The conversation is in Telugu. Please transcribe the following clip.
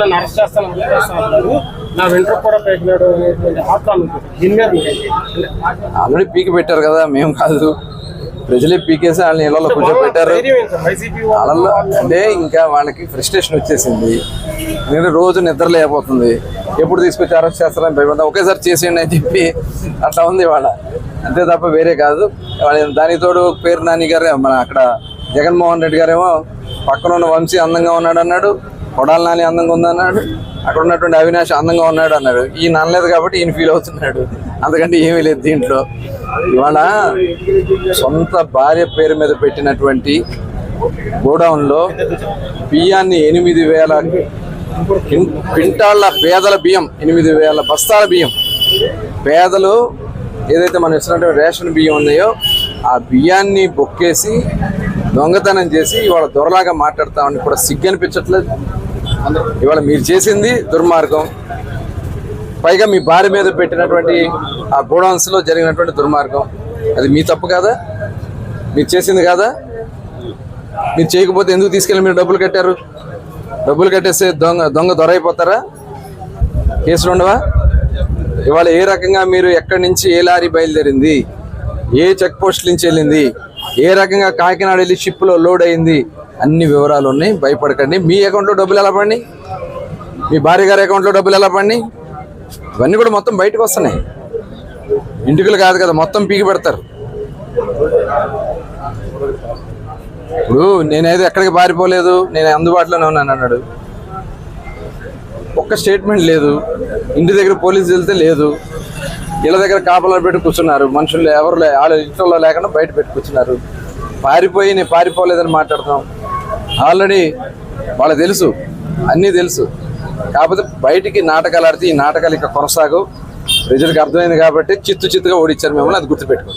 నన్ను అరెస్ట్ చేస్తాను వదిలేస్తున్నారు నా వెంట్రుక కూడా పేసినాడు అనేటువంటి ఆక్రమణ దీని మీద? ఆల్రెడీ పీకి పెట్టారు కదా మేము కాదు. ప్రజలే పీకేసి వాళ్ళని ఇళ్ళలో కూర్చోబెట్టారు. ధైర్యం ఏంటి సార్? వైసీపీ వాళ్ళు వాళ్ళల్లో అంటే ఇంకా వాళ్ళకి ఫ్రస్ట్రేషన్ వచ్చేసింది. ఎందుకంటే రోజు నిద్ర లేకపోతుంది. ఎప్పుడు తీసుకొచ్చి అరెస్ట్ చేస్తారని భయపడతాం ఒకేసారి చేసేయండి అని చెప్పి అట్లా ఉంది వాళ్ళ అంతే తప్ప వేరే కాదు. వాళ్ళ దానికి తోడు పేరు నాని గారు మన అక్కడ జగన్మోహన్ రెడ్డి గారేమో పక్కన ఉన్న వంశీ అందంగా ఉన్నాడు అన్నాడు కొడాల నాని అందంగా ఉందన్నాడు. అక్కడ ఉన్నటువంటి అవినాష్ అందంగా ఉన్నాడు అన్నాడు. ఈయన అనలేదు కాబట్టి ఈయన ఫీల్ అవుతున్నాడు. అందుకంటే ఏమీ లేదు దీంట్లో. ఇవాళ సొంత భార్య పేరు మీద పెట్టినటువంటి గోడౌన్లో బియ్యాన్ని ఎనిమిది వేల క్వింటాళ్ళ పేదల బియ్యం ఎనిమిది వేల బస్తాల బియ్యం. పేదలు ఏదైతే మనం ఇస్తున్నటువంటి రేషన్ బియ్యం ఉన్నాయో ఆ బియ్యాన్ని బొక్కేసి దొంగతనం చేసి ఇవాళ దొరలాగా మాట్లాడతామని కూడా సిగ్గు అనిపించట్లేదు. ఇవాళ మీరు చేసింది దుర్మార్గం. పైగా మీ భార్య మీద పెట్టినటువంటి ఆ గోడౌన్స్లో జరిగినటువంటి దుర్మార్గం. అది మీ తప్పు కాదా? మీరు చేసింది కాదా? మీరు చేయకపోతే ఎందుకు తీసుకెళ్ళి మీరు డబ్బులు కట్టారు? డబ్బులు కట్టేస్తే దొంగ దొంగ దొరైపోతారా? కేసులు ఉండవా? ఇవాళ ఏ రకంగా మీరు ఎక్కడి నుంచి ఏ లారీ బయలుదేరింది? ఏ చెక్ పోస్ట్ నుంచి వెళ్ళింది? ఏ రకంగా కాకినాడ వెళ్ళి షిప్లో లోడ్ అయింది? అన్ని వివరాలు ఉన్నాయి. భయపడకండి. మీ అకౌంట్లో డబ్బులు ఎలా పడి మీ భార్య గారి అకౌంట్లో డబ్బులు ఎలా పడి ఇవన్నీ కూడా మొత్తం బయటకు వస్తున్నాయి. ఇంటికలు కాదు కదా మొత్తం పీకి పెడతారు. ఇప్పుడు నేనేదో ఎక్కడికి పారిపోలేదు నేను అందుబాటులోనే ఉన్నాను అన్నాడు. ఒక్క స్టేట్మెంట్ లేదు. ఇంటి దగ్గర పోలీసు వెళ్తే లేదు. ఇళ్ళ దగ్గర కాపలా పెట్టి కూర్చున్నారు. మనుషులు ఎవరు వాళ్ళ ఇంట్లో లేకుండా బయట పెట్టి కూర్చున్నారు. పారిపోయి నేను పారిపోలేదని మాట్లాడుతున్నాం. ఆల్రెడీ వాళ్ళకి తెలుసు అన్నీ తెలుసు. కాకపోతే బయటికి నాటకాలు ఆడితే ఈ నాటకాలు ఇక కొనసాగు ప్రజలకు అర్థమైంది కాబట్టి చిత్తు చిత్తుగా ఓడిచ్చారు మిమ్మల్ని అది గుర్తుపెట్టుకోండి.